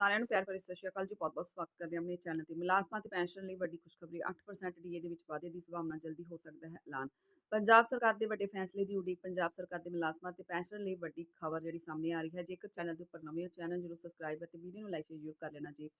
ਸਾਰਿਆਂ ਨੂੰ ਪਿਆਰ ਭਰੀ ਸਤਿ ਸ਼੍ਰੀ ਅਕਾਲ ਜੀ ਬਹੁਤ ਬਹੁਤ ਸਵਾਗਤ ਕਰਦੇ ਹਾਂ ਆਪਣੇ ਚੈਨਲ ਤੇ। ਮੁਲਾਜ਼ਮਾਂ ਤੇ ਪੈਨਸ਼ਨ ਲਈ ਵੱਡੀ ਖੁਸ਼ਖਬਰੀ 8% ਡੀਏ ਦੇ ਵਿੱਚ ਵਾਧੇ ਦੀ ਸੰਭਾਵਨਾ ਜਲਦੀ ਹੋ ਸਕਦਾ ਹੈ, ਐਲਾਨ। ਪੰਜਾਬ ਸਰਕਾਰ ਦੇ ਵੱਡੇ ਫੈਸਲੇ ਦੀ ਉਡੀਕ, ਪੰਜਾਬ ਸਰਕਾਰ ਦੇ ਮੁਲਾਜ਼ਮਾਂ ਤੇ ਪੈਨਸ਼ਨ ਲਈ ਵੱਡੀ ਖਬਰ ਜਿਹੜੀ ਸਾਹਮਣੇ ਆ ਰਹੀ ਹੈ। ਜੇਕਰ ਚੈਨਲ ਦੇ ਉੱਪਰ ਨਵੇਂ ਹੋ, ਚੈਨਲ ਜਰੂਰ ਸਬਸਕ੍ਰਾਈਬ ਅਤੇ ਵੀਡੀਓ ਨੂੰ ਲਾਈਕ ਜ਼ਰੂਰ ਕਰ ਲੈਣਾ ਜੀ।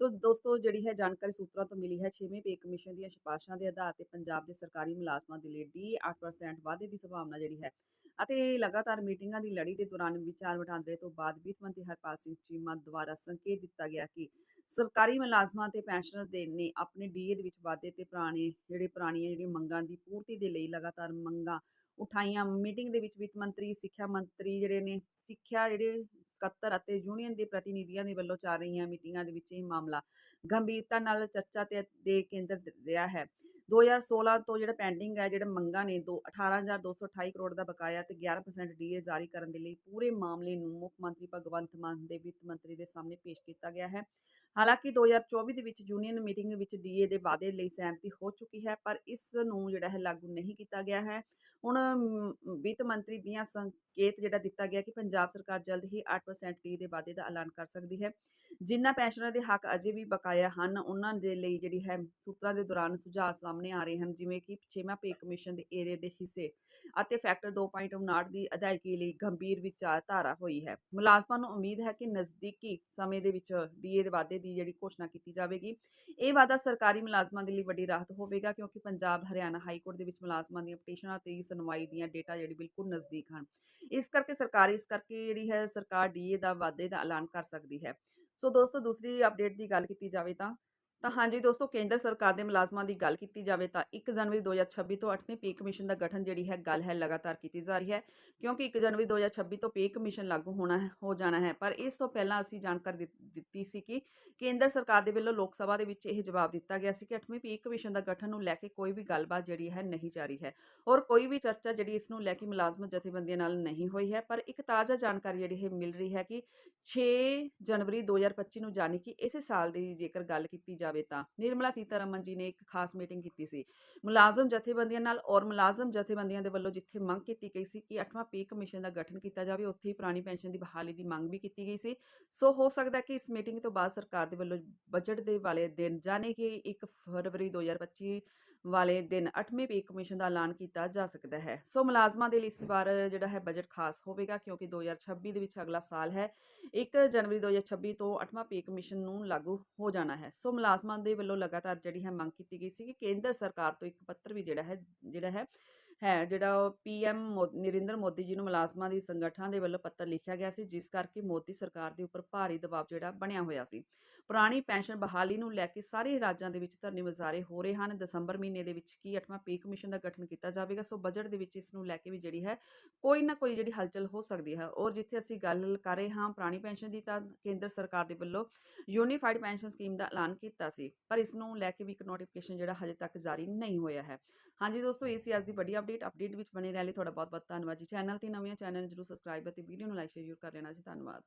ਸੋ ਦੋਸਤੋ, ਜਿਹੜੀ ਹੈ ਜਾਣਕਾਰੀ ਸੂਤਰਾਂ ਤੋਂ ਮਿਲੀ ਹੈ 6ਵੇਂ ਪੇ ਕਮਿਸ਼ਨ ਦੀਆਂ ਸਿਫਾਰਸ਼ਾਂ ਦੇ ਆਧਾਰ ਤੇ ਪੰਜਾਬ ਦੇ ਸਰਕਾਰੀ ਮੁਲਾਜ਼ਮਾਂ ਦੇ ਲਈ ਡੀ 8% ਵਾਧੇ ਦੀ ਸੰਭਾਵਨਾ ਜਿਹੜੀ ਹੈ ਅਤੇ ਲਗਾਤਾਰ ਮੀਟਿੰਗਾਂ ਦੀ ਲੜੀ ਦੇ ਦੌਰਾਨ ਵਿਚਾਰ ਵਟਾਂਦਰੇ ਤੋਂ ਬਾਅਦ ਵਿੱਤ ਮੰਤਰੀ ਹਰਪਾਲ ਸਿੰਘ ਚੀਮਾ ਦੁਆਰਾ ਸੰਕੇਤ ਦਿੱਤਾ ਗਿਆ ਕਿ ਸਰਕਾਰੀ ਮੁਲਾਜ਼ਮਾਂ ਤੇ ਪੈਨਸ਼ਨਰ ਦੇ ਨੇ ਆਪਣੇ ਡੀਏ ਦੇ ਵਿੱਚ ਵਾਧੇ ਤੇ ਪੁਰਾਣੇ, ਜਿਹੜੇ ਪੁਰਾਣੀਆਂ, ਜਿਹੜੀਆਂ ਮੰਗਾਂ ਦੀ ਪੂਰਤੀ ਦੇ ਲਈ ਲਗਾਤਾਰ ਮੰਗਾਂ ਉਠਾਈਆਂ। ਮੀਟਿੰਗ ਦੇ ਵਿੱਚ ਵਿੱਤ ਮੰਤਰੀ, ਸਿੱਖਿਆ ਮੰਤਰੀ ਜਿਹੜੇ ਨੇ, ਸਿੱਖਿਆ ਜਿਹੜੇ ਸਕੱਤਰ ਅਤੇ ਯੂਨੀਅਨ ਦੇ ਪ੍ਰਤੀਨਿਧੀਆਂ ਦੇ ਵੱਲੋਂ ਚੱਲ ਰਹੀਆਂ ਮੀਟਿੰਗਾਂ ਦੇ ਵਿੱਚ ਇਹ ਮਾਮਲਾ ਗੰਭੀਰਤਾ ਨਾਲ ਚਰਚਾ ਤੇ ਦੇ ਕੇਂਦਰ ਰਿਹਾ ਹੈ। 2016 ਤੋਂ ਜਿਹੜਾ ਪੈਂਡਿੰਗ ਹੈ, ਜਿਹੜੇ ਮੰਗਾਂ ਨੇ ਦੋ 18228 ਕਰੋੜ ਦਾ ਬਕਾਇਆ ਤੇ 11% ਡੀਏ ਜਾਰੀ ਕਰਨ ਦੇ ਲਈ ਪੂਰੇ ਮਾਮਲੇ ਨੂੰ ਮੁੱਖ ਮੰਤਰੀ ਭਗਵੰਤ ਮਾਨ ਦੇ ਵਿੱਤ ਮੰਤਰੀ ਦੇ ਸਾਹਮਣੇ ਪੇਸ਼ ਕੀਤਾ ਗਿਆ ਹੈ। ਹਾਲਾਂਕਿ 2024 ਦੇ ਵਿੱਚ ਯੂਨੀਅਨ ਮੀਟਿੰਗ ਵਿੱਚ ਡੀਏ ਦੇ ਵਾਅਦੇ ਲਈ ਸਹਿਮਤੀ ਹੋ ਚੁੱਕੀ ਹੈ, ਪਰ ਇਸ ਨੂੰ ਜਿਹੜਾ ਹੈ ਲਾਗੂ ਨਹੀਂ ਕੀਤਾ ਗਿਆ ਹੈ। ਹੁਣ ਵਿੱਤ ਮੰਤਰੀ ਦੀਆਂ ਸੰਕੇਤ ਜਿਹੜਾ ਦਿੱਤਾ ਗਿਆ ਕਿ ਪੰਜਾਬ ਸਰਕਾਰ ਜਲਦ ਹੀ 8% ਡੀ ਦੇ ਵਾਅਦੇ ਦਾ ਐਲਾਨ ਕਰ ਸਕਦੀ ਹੈ। ਜਿਨ੍ਹਾਂ ਪੈਨਸ਼ਨਰਾਂ ਦੇ ਹੱਕ ਅਜੇ ਵੀ ਬਕਾਇਆ ਹਨ, ਉਹਨਾਂ ਦੇ ਲਈ ਜਿਹੜੀ ਹੈ ਸੂਤਰਾਂ ਦੇ ਦੌਰਾਨ ਸੁਝਾਅ ਸਾਹਮਣੇ ਆ ਰਹੇ ਹਨ, ਜਿਵੇਂ ਕਿ ਛੇਵਾਂ ਪੇ ਕਮਿਸ਼ਨ ਦੇ ਏਰੀਏ ਦੇ ਹਿੱਸੇ ਅਤੇ ਫੈਕਟਰ 2.59 ਦੀ ਅਦਾਇਗੀ ਲਈ ਗੰਭੀਰ ਵਿਚਾਰਧਾਰਾ ਹੋਈ ਹੈ। ਮੁਲਾਜ਼ਮਾਂ ਨੂੰ ਉਮੀਦ ਹੈ ਕਿ ਨਜ਼ਦੀਕੀ ਸਮੇਂ ਦੇ ਵਿੱਚ ਡੀਏ ਦੇ ਵਾਅਦੇ ਦੀ ਜਿਹੜੀ ਘੋਸ਼ਣਾ ਕੀਤੀ ਜਾਵੇਗੀ। ਇਹ ਵਾਅਦਾ ਸਰਕਾਰੀ ਮੁਲਾਜ਼ਮਾਂ ਦੇ ਲਈ ਵੱਡੀ ਰਾਹਤ ਹੋਵੇਗਾ ਕਿਉਂਕਿ ਪੰਜਾਬ, ਹਰਿਆਣਾ ਹਾਈ ਕੋਰਟ ਦੇ ਵਿੱਚ ਮੁਲਾਜ਼ਮਾਂ ਦੀਆਂ ਪਟੀਸ਼ਨਾਂ ਤੇ ਸੁਣਵਾਈ ਦੀਆਂ ਡੇਟਾ ਜਿਹੜੀ ਬਿਲਕੁਲ ਨਜ਼ਦੀਕ ਹਨ। ਇਸ ਕਰਕੇ ਸਰਕਾਰ, ਇਸ ਕਰਕੇ ਜਿਹੜੀ ਹੈ ਸਰਕਾਰ ਡੀਏ ਦਾ ਵਾਅਦੇ ਦਾ ਐਲਾਨ ਕਰ ਸਕਦੀ ਹੈ। ਸੋ ਦੋਸਤੋ, ਦੂਸਰੀ ਅਪਡੇਟ ਦੀ ਗੱਲ ਕੀਤੀ ਜਾਵੇ ਤਾਂ ਤਾਂ ਹਾਂਜੀ ਦੋਸਤੋ, ਕੇਂਦਰ ਸਰਕਾਰ ਦੇ ਮੁਲਾਜ਼ਮਾਂ ਦੀ ਗੱਲ ਕੀਤੀ ਜਾਵੇ ਤਾਂ 1 ਜਨਵਰੀ 2026 ਤੋਂ 8ਵੇਂ ਪੇ ਕਮਿਸ਼ਨ ਦਾ ਗਠਨ ਜਿਹੜੀ ਹੈ, ਗੱਲ ਹੈ, ਲਗਾਤਾਰ ਕੀਤੀ ਜਾ ਰਹੀ ਹੈ। ਕਿਉਂਕਿ 1 ਜਨਵਰੀ 2026 ਤੋਂ ਪੇ ਕਮਿਸ਼ਨ ਲਾਗੂ ਹੋਣਾ ਹੋ ਜਾਣਾ ਹੈ। ਪਰ ਇਸ ਤੋਂ ਪਹਿਲਾਂ ਅਸੀਂ ਜਾਣਕਾਰੀ ਦਿੱਤ- ਦਿੱਤੀ ਸੀ ਕਿ ਕੇਂਦਰ ਸਰਕਾਰ ਦੇ ਵੱਲੋਂ ਲੋਕ ਸਭਾ ਦੇ ਵਿੱਚ ਇਹ ਜਵਾਬ ਦਿੱਤਾ ਗਿਆ ਸੀ ਕਿ 8ਵੇਂ ਪੇ ਕਮਿਸ਼ਨ ਦਾ ਗਠਨ ਨੂੰ ਲੈ ਕੇ ਕੋਈ ਵੀ ਗੱਲਬਾਤ ਜਿਹੜੀ ਹੈ, ਨਹੀਂ ਜਾਰੀ ਹੈ। ਔਰ ਕੋਈ ਵੀ ਚਰਚਾ ਜਿਹੜੀ ਇਸ ਨੂੰ ਲੈ ਕੇ ਮੁਲਾਜ਼ਮ ਜਥੇਬੰਦੀਆਂ ਨਾਲ ਨਹੀਂ ਹੋਈ ਹੈ। ਪਰ ਇੱਕ ਤਾਜ਼ਾ ਜਾਣਕਾਰੀ ਜਿਹੜੀ ਹੈ ਮਿਲ ਰਹੀ ਹੈ ਕਿ 6 ਜਨਵਰੀ 2025 ਨੂੰ ਜਾਣੀ ਕਿ ਇਸੇ ਸਾਲ ਦੀ ਜੇਕਰ ਗੱਲ ਕੀਤੀ ਜਾਵੇ ਤਾਂ ਨਿਰਮਲਾ ਸੀਤਾਰਮਨ ਜੀ ਨੇ ਇੱਕ ਖਾਸ ਮੀਟਿੰਗ ਕੀਤੀ ਸੀ। ਮੁਲਾਜ਼ਮ ਜਥੇਬੰਦੀਆਂ ਨਾਲ ਔਰ ਮੁਲਾਜ਼ਮ ਜਥੇਬੰਦੀਆਂ ਦੇ ਵੱਲੋਂ ਜਿੱਥੇ ਮੰਗ ਕੀਤੀ ਗਈ ਸੀ ਕਿ 8ਵਾਂ ਪੇ ਕਮਿਸ਼ਨ ਦਾ ਗਠਨ ਕੀਤਾ ਜਾਵੇ, ਉੱਥੇ ਹੀ ਪੁਰਾਣੀ ਪੈਨਸ਼ਨ ਦੀ ਬਹਾਲੀ ਦੀ ਮੰਗ ਵੀ ਕੀਤੀ ਗਈ ਸੀ। ਸੋ ਹੋ ਸਕਦਾ ਕਿ ਇਸ ਮੀਟਿੰਗ ਤੋਂ ਬਾਅਦ ਸਰਕਾਰ ਦੇ ਵੱਲੋਂ ਬਜਟ ਦੇ ਵਾਲੇ ਦਿਨ ਜਾਣੇ ਕਿ 1 ਫਰਵਰੀ 2025 ਵਾਲੇ ਦਿਨ 8ਵੇਂ ਪੇ ਕਮਿਸ਼ਨ ਦਾ ਐਲਾਨ ਕੀਤਾ ਜਾ ਸਕਦਾ ਹੈ। ਸੋ ਮੁਲਾਜ਼ਮਾਂ ਦੇ ਲਈ ਇਸ ਵਾਰ ਜਿਹੜਾ ਹੈ ਬਜਟ ਖਾਸ ਹੋਵੇਗਾ ਕਿਉਂਕਿ 2026 ਦੇ ਵਿੱਚ ਅਗਲਾ ਸਾਲ ਹੈ। 1 ਜਨਵਰੀ 2026 ਤੋਂ 8ਵਾਂ ਪੇ ਕਮਿਸ਼ਨ ਨੂੰ ਲਾਗੂ ਹੋ ਜਾਣਾ ਹੈ। ਸੋ ਮੁਲਾਜ਼ਮਾਂ ਦੇ ਵੱਲੋਂ ਲਗਾਤਾਰ ਜਿਹੜੀ ਹੈ ਮੰਗ ਕੀਤੀ ਗਈ ਸੀ ਕਿ ਕੇਂਦਰ ਸਰਕਾਰ ਤੋਂ ਇੱਕ ਪੱਤਰ ਵੀ ਜਿਹੜਾ ਹੈ ਜਿਹੜਾ ਹੈ ਹੈ ਜਿਹੜਾ ਉਹ ਪੀਐਮ ਨਰਿੰਦਰ ਮੋਦੀ ਜੀ ਨੂੰ ਮੁਲਾਜ਼ਮਾਂ ਦੀ ਸੰਗਠਨਾਂ ਦੇ ਵੱਲੋਂ ਪੱਤਰ ਲਿਖਿਆ ਗਿਆ ਸੀ, ਜਿਸ ਕਰਕੇ ਮੋਦੀ ਸਰਕਾਰ ਦੇ ਉੱਪਰ ਭਾਰੀ ਦਬਾਅ ਜਿਹੜਾ ਬਣਿਆ ਹੋਇਆ ਸੀ। ਪੁਰਾਣੀ ਪੈਨਸ਼ਨ ਬਹਾਲੀ ਨੂੰ ਲੈ ਕੇ ਸਾਰੇ ਰਾਜਾਂ ਦੇ ਵਿੱਚ ਧਰਨੇ ਮੁਜ਼ਾਹਰੇ ਹੋ ਰਹੇ ਹਨ। ਦਸੰਬਰ ਮਹੀਨੇ ਦੇ ਵਿੱਚ ਕੀ 8ਵਾਂ ਪੇ ਕਮਿਸ਼ਨ ਦਾ ਗਠਨ ਕੀਤਾ ਜਾਵੇਗਾ, ਸੋ ਬਜਟ ਦੇ ਵਿੱਚ ਇਸ ਨੂੰ ਲੈ ਕੇ ਵੀ ਜਿਹੜੀ ਹੈ ਕੋਈ ਨਾ ਕੋਈ ਜਿਹੜੀ ਹਲਚਲ ਹੋ ਸਕਦੀ ਹੈ। ਔਰ ਜਿੱਥੇ ਅਸੀਂ ਗੱਲ ਕਰ ਰਹੇ ਹਾਂ ਪੁਰਾਣੀ ਪੈਨਸ਼ਨ ਦੀ ਤਾਂ ਕੇਂਦਰ ਸਰਕਾਰ ਦੇ ਵੱਲੋਂ ਯੂਨੀਫਾਈਡ ਪੈਨਸ਼ਨ ਸਕੀਮ ਦਾ ਐਲਾਨ ਕੀਤਾ ਸੀ, ਪਰ ਇਸ ਨੂੰ ਲੈ ਕੇ ਵੀ ਇੱਕ ਨੋਟੀਫਿਕੇਸ਼ਨ ਜਿਹੜਾ ਹਜੇ ਤੱਕ ਜਾਰੀ ਨਹੀਂ ਹੋਇਆ ਹੈ। ਹਾਂਜੀ ਦੋਸਤੋ, ਇਹ ਸੀ ਅੱਜ ਦੀ ਵੱਡੀ ਅਪਡੇਟ ਅਪਡੇਟ ਵਿੱਚ ਬਣੇ ਰਹਿਣ ਲਈ ਤੁਹਾਡਾ ਬਹੁਤ ਬਹੁਤ ਧੰਨਵਾਦ ਜੀ। ਚੈਨਲ ਤੇ ਨਵੇਂ ਚੈਨਲ ਜਰੂਰ ਸਬਸਕ੍ਰਾਈਬ ਅਤੇ ਵੀਡੀਓ ਨੂੰ ਲਾਈਕ ਸ਼ੇਅਰ ਜ਼ਰੂਰ ਕਰ ਲੈਣਾ ਜੀ। ਧੰਨਵਾਦ।